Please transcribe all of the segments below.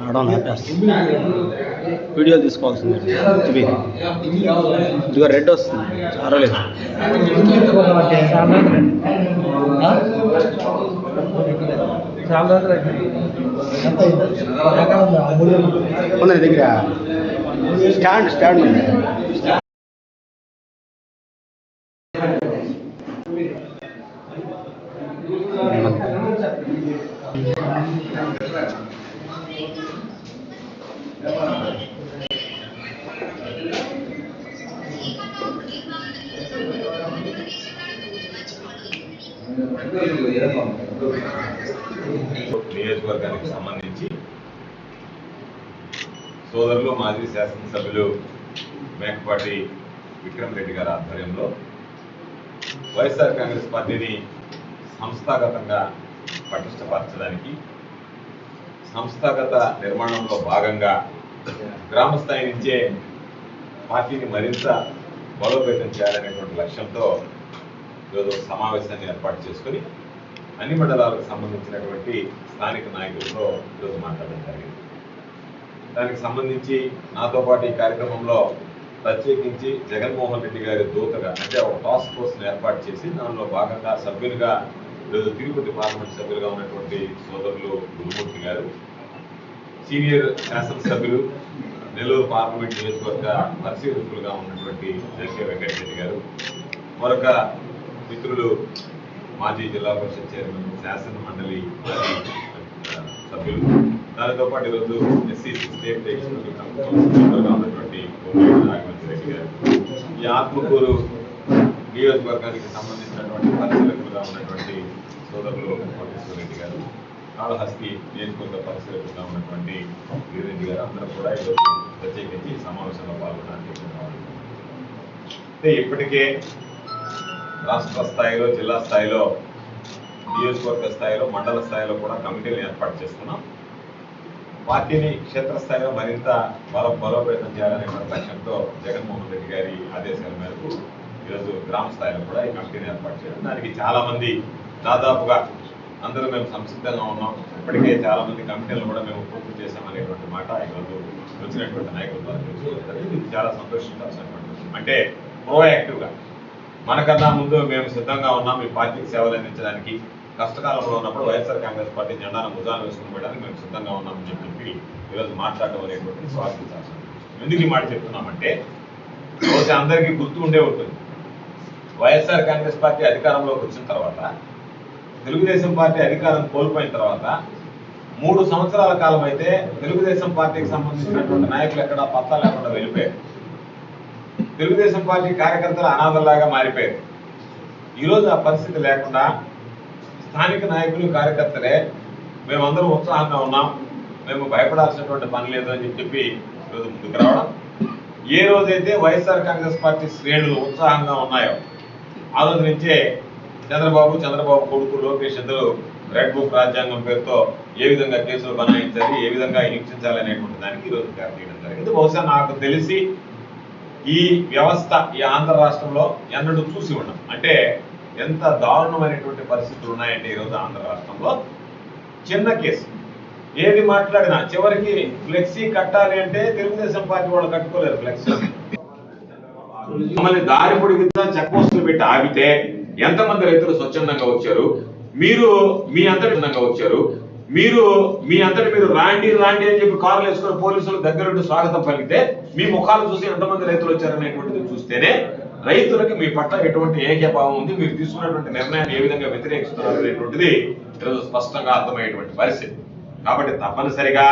రావడం వీడియో తీసుకోవాల్సింది. ఇది ఇదిగో రెడ్ వస్తుంది. చారలేదు. దగ్గర. స్టాండ్ స్టాండ్ ఉంది నియోజకవర్గానికి సంబంధించి సోదరులు మాజీ శాసనసభ్యులు మేకపాటి విక్రమ్ రెడ్డి గారి ఆధ్వర్యంలో వైఎస్ఆర్ కాంగ్రెస్ పార్టీని సంస్థాగతంగా పటిష్టపరచడానికి సంస్థాగత నిర్మాణంలో భాగంగా గ్రామ స్థాయి నుంచే పార్టీని మరింత బలోపేతం చేయాలనేటువంటి లక్ష్యంతో ఈరోజు ఒక సమావేశాన్ని ఏర్పాటు చేసుకొని అన్ని మండలాలకు సంబంధించినటువంటి స్థానిక నాయకులతో ఈరోజు మాట్లాడడం జరిగింది. దానికి సంబంధించి నాతో పాటు ఈ కార్యక్రమంలో ప్రత్యేకించి జగన్మోహన్ రెడ్డి గారి దూతగా అంటే ఒక టాస్క్ ఫోర్స్ ఏర్పాటు చేసి దానిలో భాగంగా సభ్యులుగా ఈరోజు తిరుపతి పార్లమెంట్ సభ్యులుగా ఉన్నటువంటి సోదరులు గురుమూర్తి గారు సీనియర్ శాసనసభ్యులు నెల్లూరు పార్లమెంట్ నియోజకవర్గ పరిశీలకులుగా ఉన్నటువంటి జగన్ వెంకటరెడ్డి గారు మరొక మిత్రులు మాజీ జిల్లా పరిషత్ చైర్మన్ శాసన మండలి సభ్యులు. దానితో పాటు ఈరోజు ఎస్సీ స్టేట్ ఎగ్జిక్యూటివ్ మెంబర్గా ఉన్నటువంటి కోమటిరెడ్డి రెడ్డి గారు. ఈ ఆత్మకూరు నియోజకవర్గానికి సంబంధించినటువంటి పరిశీలకులుగా ఉన్నటువంటి సోదరులు కోటేశ్వర రెడ్డి గారు కాళహస్తి నియోజకవర్గ పరిశీలకులుగా ఉన్నటువంటి గిరిరెడ్డి గారు అందరూ కూడా ఈరోజు ప్రత్యేకించి సమావేశంలో పాల్గొనడానికి ఇప్పటికే రాష్ట్ర స్థాయిలో జిల్లా స్థాయిలో నియోజకవర్గ స్థాయిలో మండల స్థాయిలో కూడా కమిటీలు ఏర్పాటు చేస్తున్నాం. పార్టీని క్షేత్రస్థాయిలో మరింత బల బలోపేతం చేయాలనే లక్ష్యంతో జగన్మోహన్ రెడ్డి గారి ఆదేశాల మేరకు ఈరోజు గ్రామ స్థాయిలో కూడా ఈ కమిటీని ఏర్పాటు చేయడం. దానికి చాలా మంది దాదాపుగా అందరూ మేము సంసిద్ధంగా ఉన్నాం. ఇప్పటికే చాలామంది కమిటీలను కూడా మేము పూర్తి చేశామనేటువంటి మాట ఈరోజు వచ్చినటువంటి నాయకుల ద్వారా తెలుసు ఇది చాలా సంతోషించాల్సినటువంటి అంటే ప్రోయాక్టివ్గా మనకన్నా ముందు మేము సిద్ధంగా ఉన్నాం ఈ పార్టీకి సేవలు అందించడానికి. కష్టకాలంలో ఉన్నప్పుడు వైఎస్ఆర్ కాంగ్రెస్ పార్టీ జెండాను భుజాలు వేసుకుని పెట్టడానికి మేము సిద్ధంగా ఉన్నామని చెప్పి ఈరోజు మాట్లాడటం అనేటువంటి స్వాగతించాల్సిన ఎందుకు ఈ మాట చెప్తున్నామంటే బహుశా అందరికీ గుర్తు ఉండే ఉంటుంది. వైఎస్ఆర్ కాంగ్రెస్ పార్టీ అధికారంలోకి వచ్చిన తర్వాత తెలుగుదేశం పార్టీ అధికారం కోల్పోయిన తర్వాత మూడు సంవత్సరాల కాలం అయితే తెలుగుదేశం పార్టీకి సంబంధించినటువంటి నాయకులు ఎక్కడ పత్తా లేకుండా వెళ్ళిపోయారు. తెలుగుదేశం పార్టీ కార్యకర్తలు అనాథల్లాగా మారిపోయారు. ఈరోజు ఆ పరిస్థితి లేకుండా స్థానిక నాయకులు కార్యకర్తలే మేమందరం ఉత్సాహంగా ఉన్నాం. మేము భయపడాల్సినటువంటి పని లేదు అని చెప్పి ఈరోజు ముందుకు రావడం. ఏ రోజైతే వైఎస్ఆర్ కాంగ్రెస్ పార్టీ శ్రేణులు ఉత్సాహంగా ఉన్నాయో ఆ రోజు నుంచే చంద్రబాబు చంద్రబాబు కొడుకు లోకేష్ ఇద్దరు రెడ్ బుక్ రాజ్యాంగం పేరుతో ఏ విధంగా కేసులు బనాయించాలి ఏ విధంగా హింసించాలి అనేటువంటి దానికి ఈరోజు తీయడం జరిగింది. బహుశా నాకు తెలిసి ఈ వ్యవస్థ ఈ ఆంధ్ర రాష్ట్రంలో ఎన్నడూ చూసి ఉన్నాం అంటే ఎంత దారుణమైనటువంటి పరిస్థితులు ఉన్నాయంటే ఈరోజు ఆంధ్ర రాష్ట్రంలో? చిన్న కేసు. ఏది మాట్లాడినా చివరికి ఫ్లెక్సీ కట్టాలి అంటే తెలుగుదేశం పార్టీ వాళ్ళు కట్టుకోలేరు ఫ్లెక్సీ. మమ్మల్ని దారి పొడిగిద్దా చెక్ పోస్టులు పెట్టి ఆగితే ఎంతమంది రైతులు స్వచ్ఛందంగా వచ్చారు? మీరు మీ అంతటి వచ్చారు. మీరు మీ అంతటి మీరు రాండి రాండి అని చెప్పి కార్లు వేసుకుని పోలీసులు దగ్గరుండి స్వాగతం పలికితే మీ ముఖాలు చూసి ఎంతమంది రైతులు వచ్చారనేటువంటిది చూస్తేనే రైతులకు మీ పట్ల ఎటువంటి ఏకభావం ఉంది మీరు తీసుకున్నటువంటి నిర్ణయాన్ని ఏ విధంగా వ్యతిరేకిస్తున్నారు అనేటువంటిది ఈరోజు స్పష్టంగా అర్థమయ్యేటువంటి పరిస్థితి. కాబట్టి తప్పనిసరిగా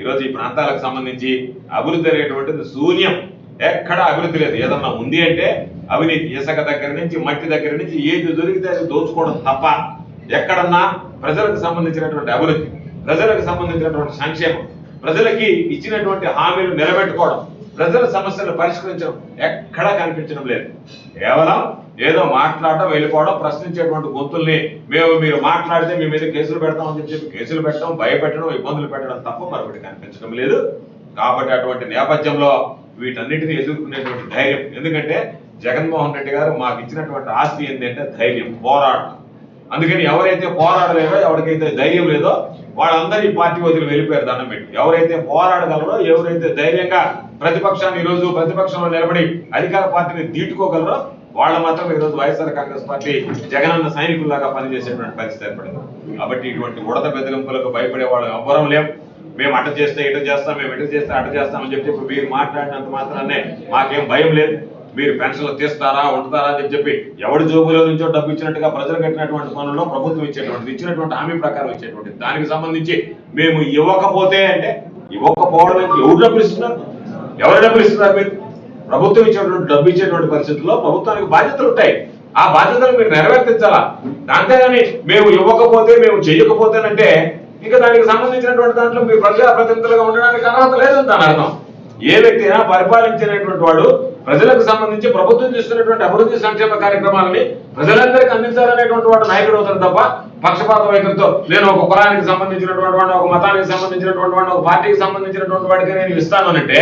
ఈరోజు ఈ ప్రాంతాలకు సంబంధించి అభివృద్ధి అనేటువంటిది శూన్యం. ఎక్కడ అభివృద్ధి లేదు. ఏదన్నా ఉంది అంటే అవినీతి ఇసుక దగ్గర నుంచి మట్టి దగ్గర నుంచి ఏది దొరికితే అది దోచుకోవడం తప్ప ఎక్కడన్నా ప్రజలకు సంబంధించినటువంటి అభివృద్ధి ప్రజలకు సంబంధించినటువంటి సంక్షేమం ప్రజలకి ఇచ్చినటువంటి హామీలు నిలబెట్టుకోవడం ప్రజల సమస్యలు పరిష్కరించడం ఎక్కడా కనిపించడం లేదు. కేవలం ఏదో మాట్లాడటం వెళ్ళిపోవడం ప్రశ్నించేటువంటి గొంతుల్ని మేము మీరు మాట్లాడితే మీ మీద కేసులు పెడతామని చెప్పి కేసులు పెట్టడం భయపెట్టడం ఇబ్బందులు పెట్టడం తప్ప మరొకటి కనిపించడం లేదు. కాబట్టి అటువంటి నేపథ్యంలో వీటన్నిటిని ఎదుర్కొనేటువంటి ధైర్యం. ఎందుకంటే జగన్మోహన్ రెడ్డి గారు మాకు ఇచ్చినటువంటి ఆస్తి ఏంటంటే ధైర్యం పోరాటం. అందుకని ఎవరైతే పోరాడలేదో ఎవరికైతే ధైర్యం లేదో వాళ్ళందరూ ఈ పార్టీ వదిలి వెళ్ళిపోయారు దండం పెట్టి. ఎవరైతే పోరాడగలరో ఎవరైతే ధైర్యంగా ప్రతిపక్షాన్ని ఈరోజు రోజు ప్రతిపక్షంలో నిలబడి అధికార పార్టీని దీటుకోగలరో వాళ్ళు మాత్రం ఈ రోజు వైఎస్ఆర్ కాంగ్రెస్ పార్టీ జగనన్న సైనికుల్లాగా పనిచేసేటువంటి పరిస్థితి ఏర్పడింది. కాబట్టి ఇటువంటి ఉడత బెదిరింపులకు భయపడే వాళ్ళు ఎవ్వరం లేం. మేము అట చేస్తే ఇటు చేస్తాం మేము ఇటు చేస్తే అట చేస్తామని చెప్పి ఇప్పుడు మీరు మాట్లాడినంత మాత్రాన్నే మాకేం భయం లేదు. మీరు పెన్షన్లు తీస్తారా ఉంటారా అని చెప్పి ఎవడి జోబులో నుంచో డబ్బు ఇచ్చినట్టుగా ప్రజలు కట్టినటువంటి పనుల్లో ప్రభుత్వం ఇచ్చేటువంటి ఇచ్చినటువంటి హామీ ప్రకారం ఇచ్చేటువంటి. దానికి సంబంధించి మేము ఇవ్వకపోతే అంటే ఇవ్వకపోవడం ఎవరు డబ్బులు ఇస్తున్నారు? ఎవరు డబ్బులు ఇస్తున్నారు మీరు? ప్రభుత్వం ఇచ్చేటువంటి డబ్బు ఇచ్చేటువంటి పరిస్థితుల్లో ప్రభుత్వానికి బాధ్యతలు ఉంటాయి. ఆ బాధ్యతలు మీరు నెరవేర్తించాలా అంతేగాని మేము ఇవ్వకపోతే మేము చేయకపోతేనంటే ఇంకా దానికి సంబంధించినటువంటి దాంట్లో మీరు ప్రజా ప్రతినిధులుగా ఉండడానికి అర్హత లేదని దాని అర్థం. ఏ వ్యక్తి అయినా పరిపాలించినటువంటి వాడు ప్రజలకు సంబంధించి ప్రభుత్వం చేస్తున్నటువంటి అభివృద్ధి సంక్షేమ కార్యక్రమాలని ప్రజలందరికీ అందించాలనేటువంటి వాడు నాయకుడు అవుతాడు తప్ప పక్షపాత వైఖరితో నేను ఒక కులానికి సంబంధించినటువంటి వాడిని ఒక మతానికి సంబంధించినటువంటి వాడిని ఒక పార్టీకి సంబంధించినటువంటి వాడికి నేను ఇస్తాను అంటే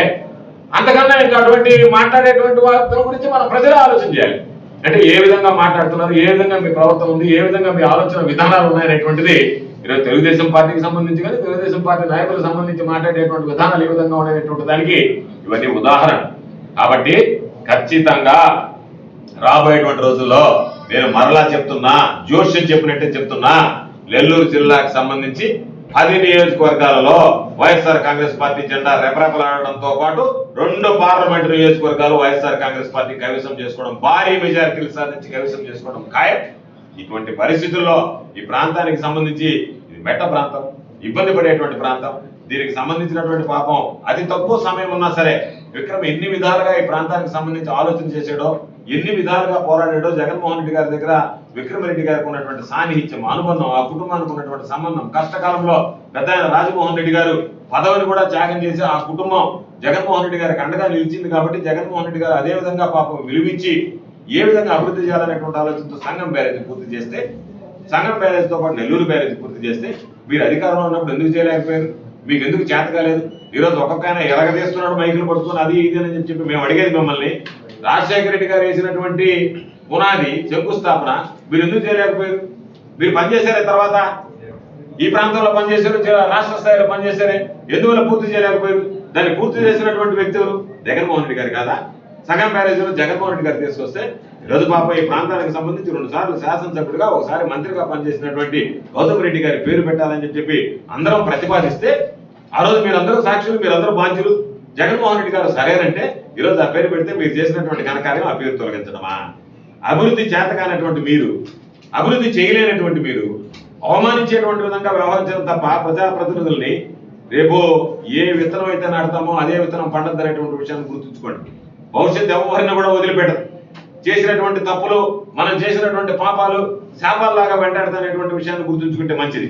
అంతకన్నా ఇంకా అటువంటి మాట్లాడేటువంటి వారి గురించి మన ప్రజలు ఆలోచన చేయాలి. అంటే ఏ విధంగా మాట్లాడుతున్నారు ఏ విధంగా మీ ప్రవర్తన ఉంది ఏ విధంగా మీ ఆలోచన విధానాలు ఉన్నాయనేటువంటిది ఈరోజు తెలుగుదేశం పార్టీకి సంబంధించి కానీ తెలుగుదేశం పార్టీ నాయకులకు సంబంధించి మాట్లాడేటువంటి విధానాలు ఏ విధంగా ఉన్నాయనేటువంటి దానికి ఇవన్నీ ఉదాహరణ కాబట్టి ఖచ్చితంగా రాబోయేటువంటి రోజుల్లో నేను మరలా చెప్తున్నా జోష్యం చెప్పినట్టే చెప్తున్నా నెల్లూరు జిల్లాకు సంబంధించి పది నియోజకవర్గాలలో వైఎస్ఆర్ కాంగ్రెస్ పార్టీ జెండా రెపరెపలాడడంతో పాటు రెండు పార్లమెంటు నియోజకవర్గాలు వైఎస్ఆర్ కాంగ్రెస్ పార్టీ కవిసం చేసుకోవడం భారీ మెజారిటీలు సాధించి కవిసం చేసుకోవడం ఖాయం. ఇటువంటి పరిస్థితుల్లో ఈ ప్రాంతానికి సంబంధించి ఇది మెట్ట ప్రాంతం ఇబ్బంది పడేటువంటి ప్రాంతం దీనికి సంబంధించినటువంటి పాపం అతి తక్కువ సమయం ఉన్నా సరే విక్రమ్ ఎన్ని విధాలుగా ఈ ప్రాంతానికి సంబంధించి ఆలోచన చేశాడో ఎన్ని విధాలుగా పోరాడాడో జగన్మోహన్ రెడ్డి గారి దగ్గర విక్రమరెడ్డి గారికి ఉన్నటువంటి సాన్నిహిత్యం అనుబంధం ఆ కుటుంబానికి ఉన్నటువంటి సంబంధం కష్టకాలంలో పెద్ద ఆయన రాజమోహన్ రెడ్డి గారు పదవిని కూడా త్యాగం చేసి ఆ కుటుంబం జగన్మోహన్ రెడ్డి గారికి అండగా నిలిచింది కాబట్టి జగన్మోహన్ రెడ్డి గారు అదే విధంగా పాపం విలువించి ఏ విధంగా అభివృద్ధి చేయాలనేటువంటి ఆలోచనతో సంఘం బ్యారేజ్ పూర్తి చేస్తే సంఘం బ్యారేజ్తో పాటు నెల్లూరు బ్యారేజ్ పూర్తి చేస్తే మీరు అధికారంలో ఉన్నప్పుడు ఎందుకు చేయలేకపోయారు? మీకు ఎందుకు చేత కాలేదు? ఈరోజు ఒక్కొక్క ఆయన ఎరగదీస్తున్నాడు మైకులు పడుతున్నాడు అది ఇది అని చెప్పి మేము అడిగేది మిమ్మల్ని. రాజశేఖర రెడ్డి గారు వేసినటువంటి పునాది శంకుస్థాపన మీరు ఎందుకు చేయలేకపోయారు? మీరు పనిచేశారే తర్వాత? ఈ ప్రాంతంలో పనిచేశారు రాష్ట్ర స్థాయిలో పనిచేశారే ఎందువల్ల పూర్తి చేయలేకపోయారు? దాన్ని పూర్తి చేసినటువంటి వ్యక్తులు జగన్మోహన్ రెడ్డి గారు కాదా? సగం బ్యారేజీలో జగన్మోహన్ రెడ్డి గారు తీసుకొస్తే ఈరోజు పాప ఈ ప్రాంతానికి సంబంధించి రెండు సార్లు శాసనసభ్యుడిగా ఒకసారి మంత్రిగా పనిచేసినటువంటి గౌతమ్ రెడ్డి గారి పేరు పెట్టాలని చెప్పి అందరం ప్రతిపాదిస్తే ఆ రోజు మీరందరూ సాక్షులు మీరందరూ బాధ్యులు. జగన్మోహన్ రెడ్డి గారు సరేనంటే ఈరోజు ఆ పేరు పెడితే మీరు చేసినటువంటి ఘనకార్యం ఆ పేరు తొలగించడమా? అభివృద్ధి చేతకానటువంటి మీరు అభివృద్ధి చేయలేనటువంటి మీరు అవమానించేటువంటి విధంగా వ్యవహరించడం తప్ప ప్రజాప్రతినిధుల్ని రేపు ఏ విత్తనం అయితే నాడతామో అదే విత్తనం పండద్దు అనేటువంటి విషయాన్ని గుర్తుంచుకోండి. భవిష్యత్తు ఎవరిని కూడా వదిలిపెట్టదు. చేసినటువంటి తప్పులు మనం చేసినటువంటి పాపాలు శాపాల్లాగా వెంటాడుతున్నటువంటి విషయాన్ని గుర్తుంచుకుంటే మంచిది.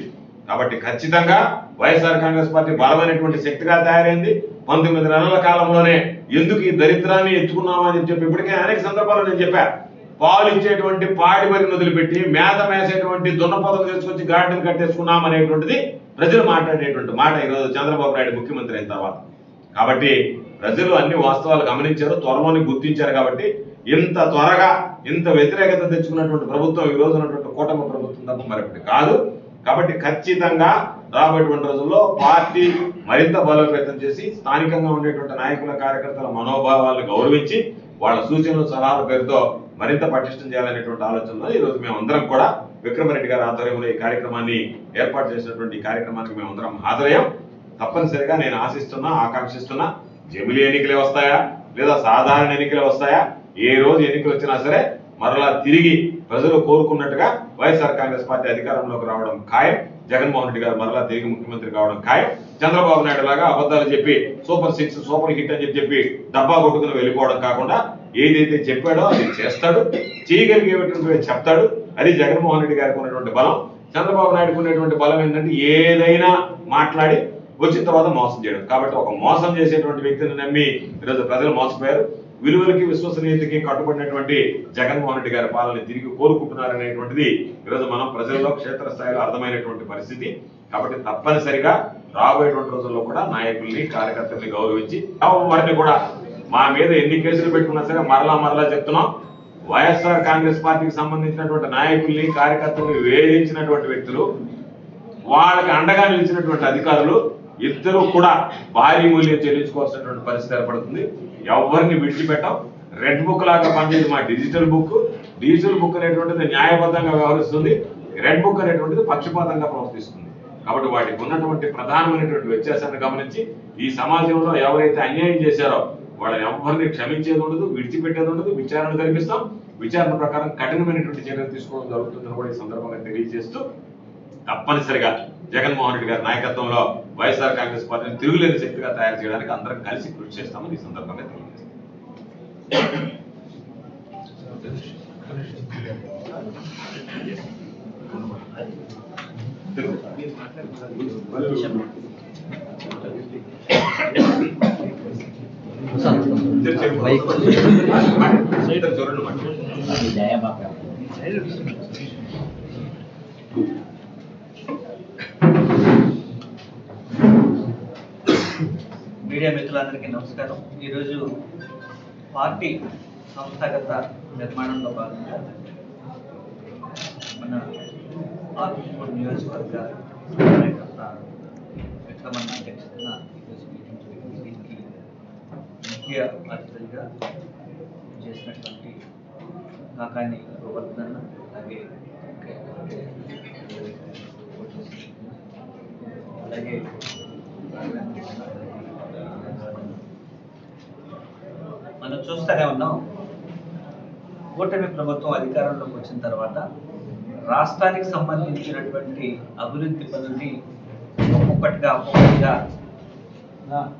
కాబట్టి ఖచ్చితంగా వైఎస్ఆర్ కాంగ్రెస్ పార్టీ బలమైనటువంటి శక్తిగా తయారైంది. పంతొమ్మిది నెలల కాలంలోనే ఎందుకు ఈ దరిద్రాన్ని ఎత్తుకున్నామని అని చెప్పి ఇప్పటికే అనేక సందర్భాల్లో నేను చెప్పా. పాలు ఇచ్చేటువంటి పాడి వరిని వదిలిపెట్టి మేత మేసేటువంటి దున్నపోతలు తీసుకొచ్చి గార్డెన్ కట్టేసుకున్నాం అనేటువంటిది ప్రజలు మాట్లాడేటువంటి మాట ఈరోజు చంద్రబాబు నాయుడు ముఖ్యమంత్రి అయిన తర్వాత. కాబట్టి ప్రజలు అన్ని వాస్తవాలు గమనించారు త్వరలోనే గుర్తించారు కాబట్టి ఇంత త్వరగా ఇంత వ్యతిరేకత తెచ్చుకున్నటువంటి ప్రభుత్వం ఈ రోజు ఉన్నటువంటి కూటమి ప్రభుత్వం తప్ప మరొకటి కాదు. కాబట్టి ఖచ్చితంగా రాబోయేటువంటి రోజుల్లో పార్టీ మరింత బలోపేతం చేసి స్థానికంగా ఉండేటువంటి నాయకుల కార్యకర్తల మనోభావాలను గౌరవించి వాళ్ళ సూచనలు సలహాల పేరుతో మరింత పటిష్టం చేయాలనేటువంటి ఆలోచనలో ఈరోజు మేమందరం కూడా విక్రమరెడ్డి గారి ఆధ్వర్యంలో ఈ కార్యక్రమాన్ని ఏర్పాటు చేసినటువంటి కార్యక్రమానికి మేమందరం హాజరయ్యాం. తప్పనిసరిగా నేను ఆశిస్తున్నా ఆకాంక్షిస్తున్నా జమిలి ఎన్నికలే వస్తాయా? లేదా సాధారణ ఎన్నికలే వస్తాయా? ఏ రోజు ఎన్నికలు వచ్చినా సరే మరలా తిరిగి ప్రజలు కోరుకున్నట్టుగా వైఎస్ఆర్ కాంగ్రెస్ పార్టీ అధికారంలోకి రావడం ఖాయం. జగన్మోహన్ రెడ్డి గారు మరలా తిరిగి ముఖ్యమంత్రి కావడం ఖాయం. చంద్రబాబు నాయుడు లాగా అబద్ధాలు చెప్పి సూపర్ సిక్స్ సూపర్ హిట్ అని చెప్పి చెప్పి డబ్బా కొట్టుకుని వెళ్ళిపోవడం కాకుండా ఏదైతే చెప్పాడో అది చేస్తాడు. చేయగలిగేటువంటి చెప్తాడు. అది జగన్మోహన్ రెడ్డి గారికి ఉన్నటువంటి బలం. చంద్రబాబు నాయుడుకు ఉన్నటువంటి బలం ఏంటంటే ఏదైనా మాట్లాడి వచ్చిన తర్వాత మోసం చేయడం. కాబట్టి ఒక మోసం చేసేటువంటి వ్యక్తిని నమ్మి ఈరోజు ప్రజలు మోసపోయారు. విలువలకి విశ్వసనీయతకి కట్టుబడినటువంటి జగన్మోహన్ రెడ్డి గారి పాలన తిరిగి కోరుకుంటున్నారనేటువంటిది ఈరోజు మనం ప్రజల్లో క్షేత్రస్థాయిలో అర్థమైనటువంటి పరిస్థితి. కాబట్టి తప్పనిసరిగా రాబోయేటువంటి రోజుల్లో కూడా నాయకుల్ని కార్యకర్తల్ని గౌరవించి వారిని కూడా మా మీద ఎన్ని కేసులు పెట్టుకున్నా సరే మరలా మరలా చెప్తున్నాం. వైఎస్ఆర్ కాంగ్రెస్ పార్టీకి సంబంధించినటువంటి నాయకుల్ని కార్యకర్తల్ని వేధించినటువంటి వ్యక్తులు వాళ్ళకి అండగా నిలిచినటువంటి అధికారులు ఇద్దరు కూడా భారీ మూల్యం చెల్లించుకోవాల్సినటువంటి పరిస్థితి ఏర్పడుతుంది. ఎవరిని విడిచిపెట్టాం? రెడ్ బుక్ లాగా పనిచేది మా డిజిటల్ బుక్ డిజిటల్ బుక్ అనేటువంటిది న్యాయబద్ధంగా వ్యవహరిస్తుంది. రెడ్ బుక్ అనేటువంటిది పక్షపాతంగా ప్రవర్తిస్తుంది. కాబట్టి వాటికి ఉన్నటువంటి ప్రధానమైనటువంటి వ్యత్యాసాన్ని గమనించి ఈ సమాజంలో ఎవరైతే అన్యాయం చేశారో వాళ్ళని ఎవరిని క్షమించేది ఉండదు విడిచిపెట్టేది ఉండదు విచారణ జరిపిస్తాం. విచారణ ప్రకారం కఠినమైనటువంటి చర్యలు తీసుకోవడం జరుగుతుందని కూడా ఈ సందర్భంగా తెలియజేస్తూ తప్పనిసరిగా జగన్మోహన్ రెడ్డి గారి నాయకత్వంలో వైఎస్ఆర్ కాంగ్రెస్ పార్టీని తిరుగులేని శక్తిగా తయారు చేయడానికి అందరం కలిసి కృషి చేస్తామని ఈ సందర్భంగా తెలియజేస్తాం చూడండి మీడియా మిత్రులందరికీ నమస్కారం. ఈరోజు పార్టీ సంస్థాగత నిర్మాణంలో భాగంగా మన ఆత్మకూరు నియోజకవర్గ కార్యకర్త విక్రమణ అధ్యక్షతన ఈరోజు మీటింగ్ జరిగింది. దీనికి ముఖ్య అతిథిగా చేసినటువంటి కాకాని గోవర్ధన్ అలాగే అలాగే మనం చూస్తూనే ఉన్నాం. కూటమి ప్రభుత్వం అధికారంలోకి వచ్చిన తర్వాత రాష్ట్రానికి సంబంధించినటువంటి అభివృద్ధి పనుల్ని ఒక్కొక్కటిగా ఒక్కొక్కటిగా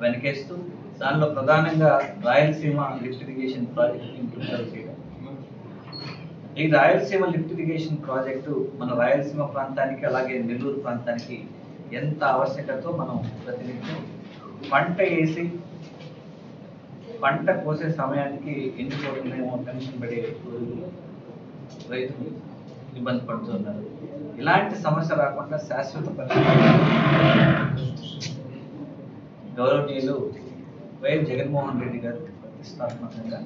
వెనకేస్తూ దానిలో ప్రధానంగా Rayalaseema lift irrigation project implement చేయడం. ఈ రాయలసీమ లిఫ్ట్ ఇరిగేషన్ ప్రాజెక్టు మన రాయలసీమ ప్రాంతానికి అలాగే నెల్లూరు ప్రాంతానికి ఎంత ఆవశ్యకతో మనం ప్రతినిత్యం పంట వేసి పంట కోసే సమయానికి ఎండిపోతుందేమో టెన్షన్ పడే రైతులు ఇబ్బంది పడుతున్నారు ఇలాంటి సమస్య రాకుండా శాశ్వత గౌరవనీయులు వైఎస్ జగన్మోహన్ రెడ్డి గారు ప్రతిష్టాత్మకంగా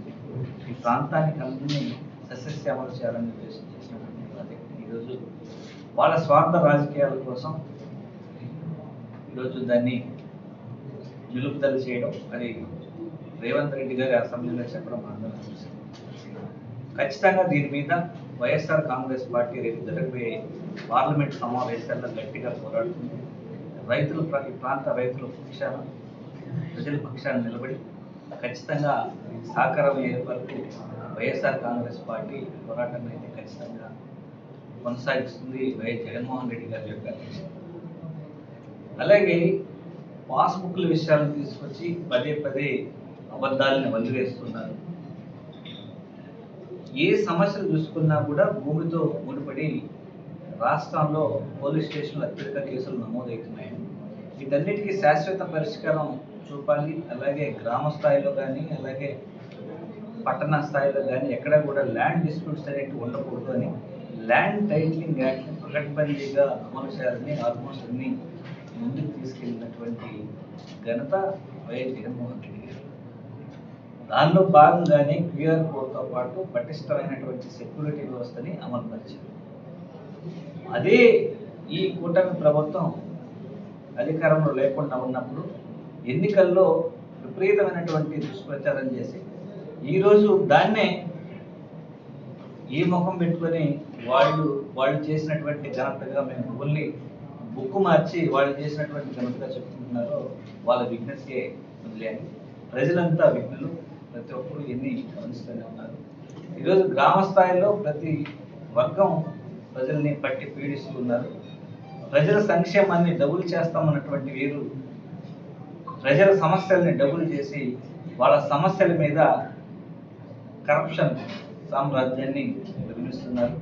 ఈ ప్రాంతానికి అన్ని సస్యశ్యామలు చేయాలని ఉద్దేశం చేసినటువంటి ఈరోజు వాళ్ళ స్వార్థ రాజకీయాల కోసం ఈరోజు దాన్ని నిలుపుదల చేయడం అది రేవంత్ రెడ్డి గారి అసెంబ్లీలో చెప్పడం ఆందోళన చూసాం ఖచ్చితంగా దీని మీద వైఎస్ఆర్ కాంగ్రెస్ పార్టీ రేపు జరగబోయే పార్లమెంట్ సమావేశాల్లో గట్టిగా పోరాడుతుంది. రైతులు ప్రతి ఈ ప్రాంత రైతుల పక్షాన ప్రజల పక్షాన నిలబడి ఖచ్చితంగా సాకారం అయ్యే వరకు వైఎస్ఆర్ కాంగ్రెస్ పార్టీ పోరాటం అయితే ఖచ్చితంగా కొనసాగిస్తుంది వైఎస్ జగన్మోహన్ రెడ్డి గారి యొక్క అలాగే పాస్బుక్ల విషయాలను తీసుకొచ్చి పదే పదే అబద్ధాలను వదిలేస్తున్నారు. ఏ సమస్యలు చూసుకున్నా కూడా భూమితో ముడిపడి రాష్ట్రంలో పోలీస్ స్టేషన్లు అత్యధిక కేసులు నమోదవుతున్నాయి. వీటన్నిటికీ శాశ్వత పరిష్కారం చూపాలి. అలాగే గ్రామ స్థాయిలో కానీ అలాగే పట్టణ స్థాయిలో కానీ ఎక్కడ కూడా ల్యాండ్ డిస్ప్యూట్స్ అనేవి ఉండకూడదు అని ల్యాండ్ టైటిలింగ్ యాక్ట్ పకడ్బందీగా అమలు చేయాలని ఆల్మోస్ట్ అన్ని ముందుకు తీసుకెళ్ళినటువంటి ఘనత వైఎస్ జగన్మోహన్ రెడ్డి దానిలో భాగంగానే క్యూఆర్ కోడ్తో పాటు పటిష్టమైనటువంటి సెక్యూరిటీ వ్యవస్థని అమలుపరిచారు. అదే ఈ కూటమి ప్రభుత్వం అధికారంలో లేకుండా ఉన్నప్పుడు ఎన్నికల్లో విపరీతమైనటువంటి దుష్ప్రచారం చేసి ఈరోజు దాన్నే ఈ ముఖం పెట్టుకొని వాళ్ళు వాళ్ళు చేసినటువంటి ఘనతగా మేము ఓన్లీ బుక్ మార్చి వాళ్ళు చేసినటువంటి ఘనతగా చెప్పుకుంటున్నారో వాళ్ళ విఘ్నస్కే వదిలేదు ప్రజలంతా విఘ్నులు. ప్రతి ఒక్కరు ఎన్ని గమనిస్తూనే ఉన్నారు. ఈరోజు గ్రామ స్థాయిలో ప్రతి వర్గం ప్రజల్ని పట్టి పీడిస్తూ ఉన్నారు. ప్రజల సంక్షేమాన్ని డబుల్ చేస్తామన్నటువంటి వీరు ప్రజల సమస్యల్ని డబుల్ చేసి వాళ్ళ సమస్యల మీద కరప్షన్ సామ్రాజ్యాన్ని నిర్మిస్తున్నారు.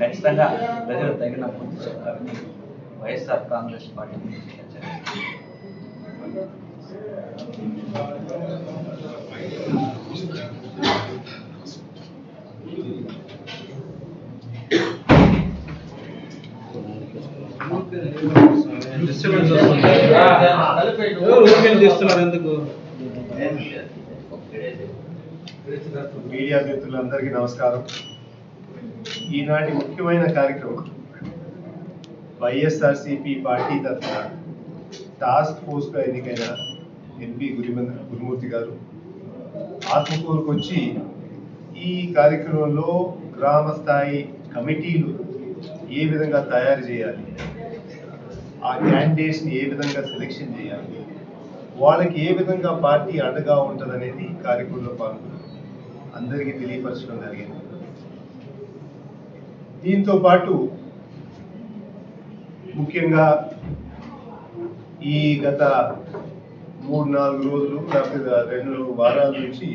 ఖచ్చితంగా ప్రజలు తగిన పూర్తి చెప్పాలని వైఎస్ఆర్ కాంగ్రెస్ పార్టీ నుంచి డిస్టర్బెన్స్ వస్తుంది ఎందుకు మీడియా మిత్రులందరికీ నమస్కారం. ఈనాటి ముఖ్యమైన కార్యక్రమం వైఎస్ఆర్సిపి పార్టీ తరఫున టాస్క్ ఫోర్స్గా ఎన్నికైన ఎన్బి గురిమంద గురుమూర్తి గారు. ఆత్మకూరుకు వచ్చి ఈ కార్యక్రమంలో గ్రామ స్థాయి కమిటీలు ఏ విధంగా తయారు చేయాలి? ఆ క్యాండిడేట్స్ని ఏ విధంగా సెలెక్షన్ చేయాలి? వాళ్ళకి ఏ విధంగా పార్టీ అండగా ఉంటుందనేది ఈ కార్యక్రమంలో పాల్గొని అందరికీ తెలియపరచడం జరిగింది. దీంతో పాటు ముఖ్యంగా ఈ గత మూడు నాలుగు రోజులు లేకపోతే రెండు వారాల నుంచి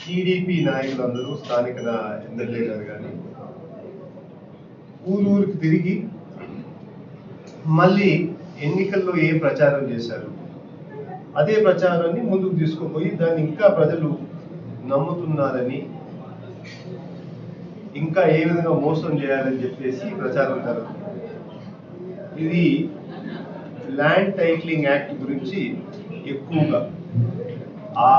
టీడీపీ నాయకులందరూ స్థానిక ఎమ్మెల్యే గారు కానీ ఊరూరికి తిరిగి మళ్ళీ ఎన్నికల్లో ఏ ప్రచారం చేశారు? అదే ప్రచారాన్ని ముందుకు తీసుకుపోయి దాన్ని ఇంకా ప్రజలు నమ్ముతున్నారని ఇంకా ఏ విధంగా మోసం చేయాలని చెప్పేసి ప్రచారం జరుగుతుంది. ఇది ల్యాండ్ టైటిలింగ్ యాక్ట్ గురించి ఎక్కువగా ఆ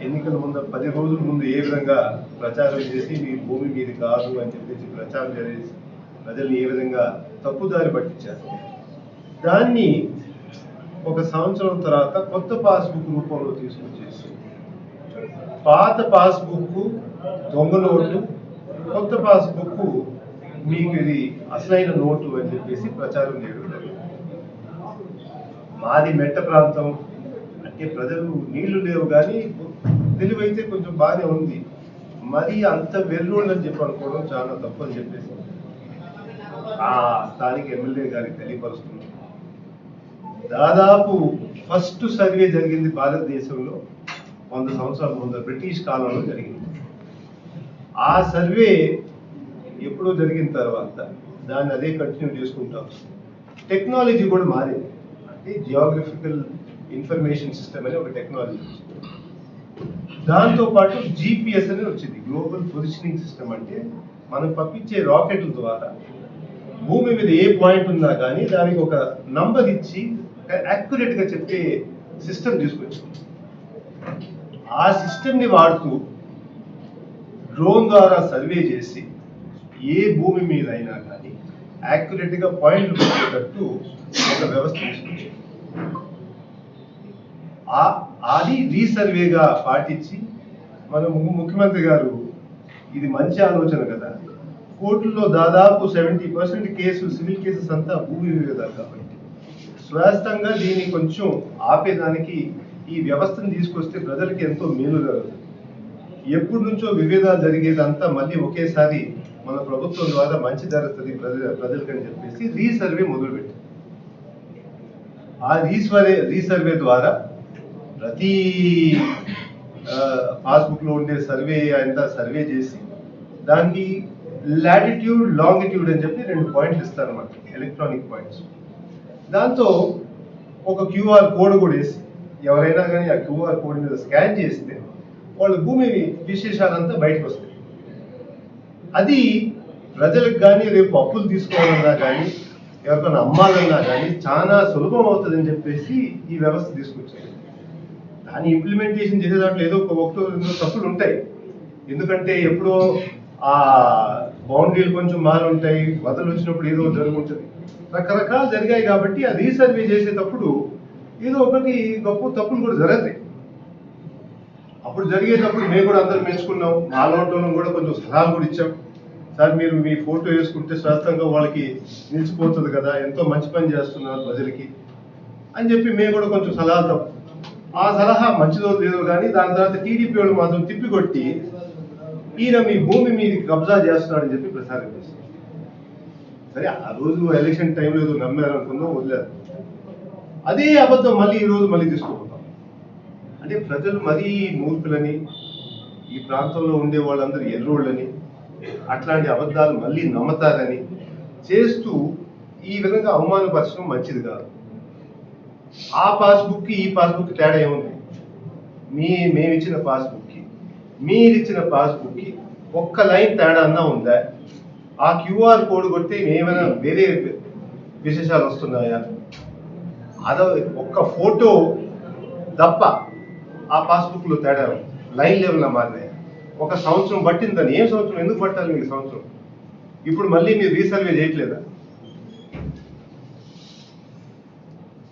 ఎన్నికల ముందు పది రోజుల ముందు ఏ విధంగా ప్రచారం చేసి మీ భూమి మీది కాదు అని చెప్పేసి ప్రచారం చేసి ప్రజల్ని ఏ విధంగా తప్పుదారి పట్టించారు. దాన్ని ఒక సంవత్సరం తర్వాత కొత్త పాస్బుక్ రూపంలో తీసుకొచ్చేసి పాత పాస్బుక్ దొంగ నోటు కొత్త పాస్బుక్ మీకు ఇది అసలైన నోటు అని చెప్పేసి ప్రచారం చేయడం మాది మెట్ట ప్రాంతం. అంటే ప్రజలు నీళ్ళు లేవు కానీ తెలివైతే కొంచెం బాగానే ఉంది. మరి అంత వెర్రోళ్ళు అని చెప్పి అనుకోవడం చాలా తప్పు అని చెప్పేసి ఆ స్థానిక ఎమ్మెల్యే గారికి తెలియపరుస్తున్నాం. దాదాపు ఫస్ట్ సర్వే జరిగింది భారతదేశంలో వంద సంవత్సరాల ముందు బ్రిటిష్ కాలంలో జరిగింది. ఆ సర్వే ఎప్పుడో జరిగిన తర్వాత దాన్ని అదే కంటిన్యూ చేసుకుంటాం. టెక్నాలజీ కూడా మారింది. అంటే జియోగ్రఫికల్ ఇన్ఫర్మేషన్ సిస్టమ్ అనే ఒక టెక్నాలజీ వచ్చింది. దాంతో పాటు జిపిఎస్ అనేది వచ్చింది. గ్లోబల్ పొజిషనింగ్ సిస్టమ్ అంటే మనం పంపించే రాకెట్ల ద్వారా భూమి మీద ఏ పాయింట్ ఉన్నా కానీ దానికి ఒక నంబర్ ఇచ్చి యాక్యురేట్గా చెప్పే సిస్టమ్ తీసుకొచ్చింది. ఆ సిస్టమ్ని వాడుతూ డ్రోన్ ద్వారా సర్వే చేసి ఏ భూమి మీద అయినా కానీ యాక్యురేట్గా పాయింట్లు పెట్టేటట్టు ఒక వ్యవస్థ తీసుకొచ్చింది. అది రీసర్వేగా పాటించి మన ముఖ్యమంత్రి గారు ఇది మంచి ఆలోచన కదా. కోర్టుల్లో దాదాపు సెవెంటీ పర్సెంట్ కేసులు సివిల్ కేసెస్ అంతా భూ వివాదాలు కాబట్టి స్వాస్థంగా దీన్ని కొంచెం ఆపేదానికి ఈ వ్యవస్థను తీసుకొస్తే ప్రజలకి ఎంతో మేలు జరుగుతుంది. ఎప్పటి నుంచో విభేదాలు జరిగేదంతా మళ్ళీ ఒకేసారి మన ప్రభుత్వం ద్వారా మంచి జరుగుతుంది ప్రజల ప్రజలకని చెప్పేసి రీసర్వే మొదలుపెట్టింది. ఆ రీసర్వే రీసర్వే ద్వారా ప్రతి పాస్బుక్లో ఉండే సర్వే అంతా సర్వే చేసి దానికి లాటిట్యూడ్ లాంగిట్యూడ్ అని చెప్పి రెండు పాయింట్లు ఇస్తారన్నమాట ఎలక్ట్రానిక్ పాయింట్స్ దాంతో ఒక క్యూఆర్ కోడ్ కూడా వేసి ఎవరైనా కానీ ఆ క్యూఆర్ కోడ్ మీద స్కాన్ చేస్తే వాళ్ళ భూమి విశేషాలంతా బయటకు వస్తాయి. అది ప్రజలకు కానీ రేపు అప్పులు తీసుకోవాలన్నా కానీ ఎవరికైనా అమ్మాలన్నా కానీ చాలా సులభం అవుతుందని చెప్పేసి ఈ వ్యవస్థ తీసుకొచ్చింది. దాన్ని ఇంప్లిమెంటేషన్ చేసే దాంట్లో ఏదో ఒక ఒకటో రెండో తప్పులు ఉంటాయి. ఎందుకంటే ఎప్పుడో ఆ బౌండరీలు కొంచెం మారుంటాయి వదలు వచ్చినప్పుడు ఏదో జరుగుంటుంది. రకరకాలు జరిగాయి కాబట్టి ఆ రీసర్వే చేసేటప్పుడు ఏదో ఒకటి గొప్ప తప్పులు కూడా జరుగుతాయి. అప్పుడు జరిగేటప్పుడు మేము కూడా అందరం మెచ్చుకున్నాం. మా కూడా కొంచెం సలహాలు కూడా ఇచ్చాం. సార్ మీరు మీ ఫోటో వేసుకుంటే స్వస్థంగా వాళ్ళకి నిలిచిపోతుంది కదా ఎంతో మంచి పని చేస్తున్నారు ప్రజలకి అని చెప్పి మేము కూడా కొంచెం సలహాలు తప్పు ఆ సలహా మంచిదో లేదో కానీ దాని తర్వాత టీడీపీ వాళ్ళు మాత్రం తిప్పికొట్టి ఈయన మీ భూమి మీద కబ్జా చేస్తున్నాడని చెప్పి ప్రసారం చేశారు. సరే ఆ రోజు ఎలక్షన్ టైంలో ఏదో నమ్మారు అనుకుందాం వదిలేరు అదే అబద్ధం మళ్ళీ ఈ రోజు మళ్ళీ తీసుకుపోతాం. అంటే ప్రజలు మరీ మూర్ఖులని ఈ ప్రాంతంలో ఉండే వాళ్ళందరూ ఎర్రోళ్ళని అట్లాంటి అబద్ధాలు మళ్ళీ నమ్ముతారని చేస్తూ ఈ విధంగా అవమానపరచడం మంచిది కాదు. ఆ పాస్బుక్కి ఈ పాస్బుక్ తేడా ఏముంది? మీ మేము ఇచ్చిన పాస్బుక్కి మీరు ఇచ్చిన పాస్బుక్కి ఒక్క లైన్ తేడా అన్నా ఉందా? ఆ క్యూఆర్ కోడ్ కొడితే ఏమైనా వేరే విశేషాలు వస్తున్నాయా? అదో ఒక్క ఫోటో తప్ప ఆ పాస్బుక్లో తేడా లైన్ లెవెల్ మారినాయి? ఒక సంవత్సరం పట్టిందని ఏం సంవత్సరం? ఎందుకు పట్టాలి మీకు సంవత్సరం? ఇప్పుడు మళ్ళీ మీరు రీసర్వే చేయట్లేదా?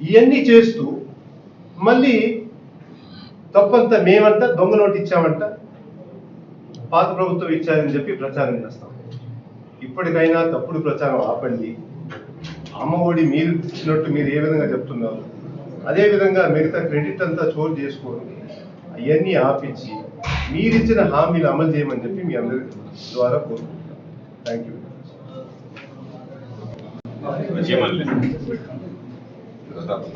ఇవన్నీ చేస్తూ మళ్ళీ తప్పంతా మేమంట దొంగ నోటు ఇచ్చామంట పాత ప్రభుత్వం ఇచ్చారని చెప్పి ప్రచారం చేస్తాం. ఇప్పటికైనా తప్పుడు ప్రచారం ఆపండి. అమ్మ ఒడి మీరు ఇచ్చినట్టు మీరు ఏ విధంగా చెప్తున్నారు? అదే విధంగా మిగతా క్రెడిట్ అంతా చోటు చేసుకోండి అవన్నీ ఆపించి మీరిచ్చిన హామీలు అమలు చేయమని చెప్పి మీ అందరి ద్వారా కోరుకుంటున్నాను థ్యాంక్ యూ ಪ್ರತಾಪ್